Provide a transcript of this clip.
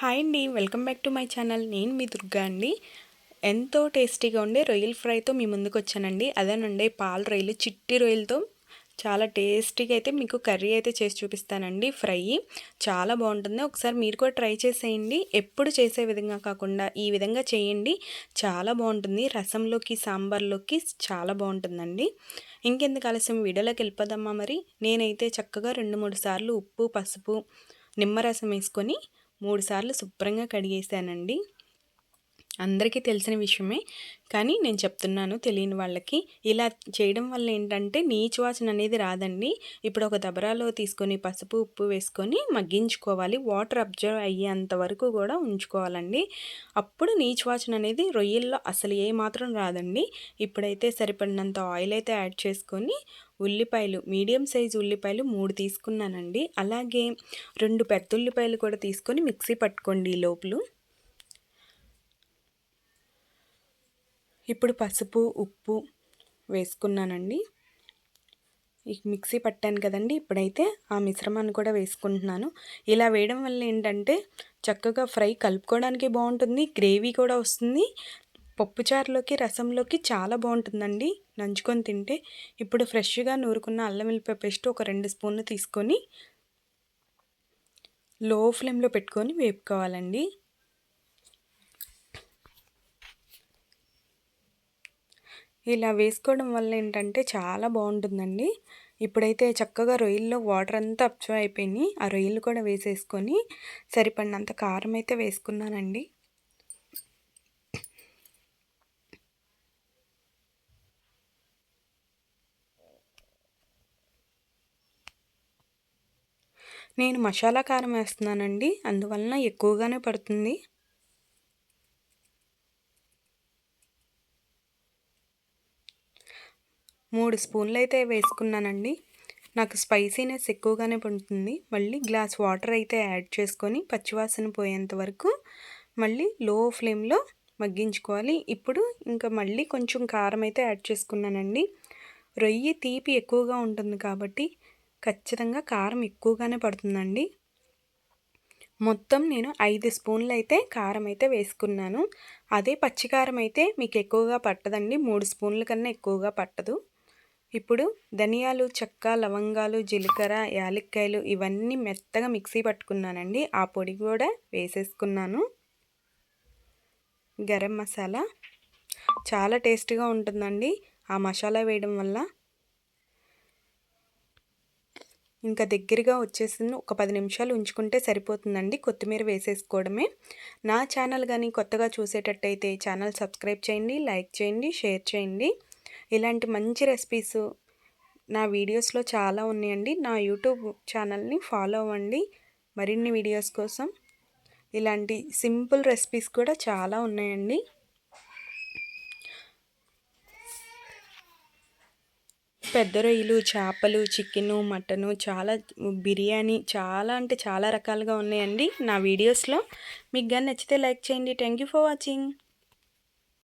Hi అండి welcome back to my channel. నేను మీ దుర్గా అండి. ఎంతో టేస్టీగా ఉండే రొయ్యల ఫ్రైతో మీ ముందుకు వచ్చానండి. అదేనండి పాల రొయ్యలు చిట్టి రొయ్యలతో చాలా టేస్టీగా అయితే మీకు కర్రీ అయితే చేసి చూపిస్తానండి ఫ్రై. చాలా బాగుంటుంది. ఒకసారి మీరు కూడా ట్రై చేసేయండి. ఎప్పుడు చేసే విధంగా కాకుండా ఈ విధంగా చేయండి. చాలా బాగుంటుంది. రసంలోకి సాంబార్లోకి చాలా బాగుంటుందండి. ఇంకెందుకు ఆలస్యం? వీడియోలోకి వెళ్ళిపోదమ్మా మరి? నేనైతే చక్కగా రెండు మూడు సార్లు ఉప్పు పసుపు నిమ్మరసం వేసుకొని మూడుసార్లు శుభ్రంగా కడిగేసానండి. అందరికీ తెలిసిన విషయమే. కానీ నేను చెప్తున్నాను తెలియని వాళ్ళకి. ఇలా చేయడం వల్ల ఏంటంటే నీచు వాసన అనేది రాదండి. ఇప్పుడు ఒక దబరాలో తీసుకొని పసుపు ఉప్పు వేసుకొని మగ్గించుకోవాలి. వాటర్ అబ్జర్వ్ అయ్యేంత వరకు కూడా ఉంచుకోవాలండి. అప్పుడు నీచు వాసన అనేది రొయ్యల్లో అసలు ఏ మాత్రం రాదండి. ఇప్పుడైతే సరిపడినంత ఆయిల్ అయితే యాడ్ చేసుకొని ఉల్లిపాయలు మీడియం సైజు ఉల్లిపాయలు మూడు తీసుకున్నానండి. అలాగే రెండు పెద్ద ఉల్లిపాయలు కూడా తీసుకొని మిక్సీ పట్టుకోండి ఈ లోపల. ఇప్పుడు పసుపు ఉప్పు వేసుకున్నానండి. మిక్సీ పట్టాను కదండి ఇప్పుడైతే ఆ మిశ్రమాన్ని కూడా వేసుకుంటున్నాను. ఇలా వేయడం వల్ల ఏంటంటే చక్కగా ఫ్రై కలుపుకోవడానికి బాగుంటుంది గ్రేవీ కూడా వస్తుంది పప్పుచారులోకి రసంలోకి చాలా బాగుంటుందండి. నంచుకొని తింటే ఇప్పుడు ఫ్రెష్గా నూరుకున్న అల్లం వెల్లిపాయ పేస్ట్ ఒక రెండు స్పూన్లు తీసుకొని లో ఫ్లేమ్లో పెట్టుకొని వేపుకోవాలండి. ఇలా వేసుకోవడం వల్ల ఏంటంటే చాలా బాగుంటుందండి. ఇప్పుడైతే చక్కగా రొయ్యల్లో వాటర్ అంతా అబ్జర్వ్ అయిపోయినాయి. ఆ రొయ్యలు కూడా వేసేసుకొని సరిపడినంత కారం అయితే వేసుకున్నానండి. నేను మసాలా కారం వేస్తున్నానండి. అందువలన ఎక్కువగానే పడుతుంది. మూడు స్పూన్లు అయితే వేసుకున్నానండి. నాకు స్పైసీనెస్ ఎక్కువగానే పడుతుంది. మళ్ళీ గ్లాస్ వాటర్ అయితే యాడ్ చేసుకొని పచ్చివాసన పోయేంత వరకు మళ్ళీ లో ఫ్లేమ్లో మగ్గించుకోవాలి. ఇప్పుడు ఇంకా మళ్ళీ కొంచెం కారం అయితే యాడ్ చేసుకున్నానండి. రొయ్యి తీపి ఎక్కువగా ఉంటుంది కాబట్టి ఖచ్చితంగా కారం ఎక్కువగానే పడుతుందండి. మొత్తం నేను ఐదు స్పూన్లు అయితే కారం అయితే వేసుకున్నాను. అదే పచ్చికారం అయితే మీకు ఎక్కువగా పట్టదండి. మూడు స్పూన్ల కన్నా ఎక్కువగా పట్టదు. ఇప్పుడు ధనియాలు చెక్క లవంగాలు జీలకర్ర యాలక్కాయలు ఇవన్నీ మెత్తగా మిక్సీ పట్టుకున్నానండి. ఆ పొడి కూడా వేసేసుకున్నాను. గరం మసాలా చాలా టేస్ట్గా ఉంటుందండి. ఆ మసాలా వేయడం వల్ల ఇంకా దగ్గరగా వచ్చేసింది. ఒక పది నిమిషాలు ఉంచుకుంటే సరిపోతుందండి కొత్తిమీర వేసేసుకోవడమే. నా ఛానల్ కానీ కొత్తగా చూసేటట్టయితే ఛానల్ సబ్స్క్రైబ్ చేయండి లైక్ చేయండి షేర్ చేయండి. ఇలాంటి మంచి రెసిపీస్ నా వీడియోస్లో చాలా ఉన్నాయండి. నా యూట్యూబ్ ఛానల్ని ఫాలో అవ్వండి మరిన్ని వీడియోస్ కోసం. ఇలాంటి సింపుల్ రెసిపీస్ కూడా చాలా ఉన్నాయండి. పెద్ద రొయ్యలు చేపలు చికెను మటను చాలా బిర్యానీ చాలా అంటే చాలా రకాలుగా ఉన్నాయండి నా వీడియోస్లో. మీకు కానీ నచ్చితే లైక్ చేయండి. Thank you for watching.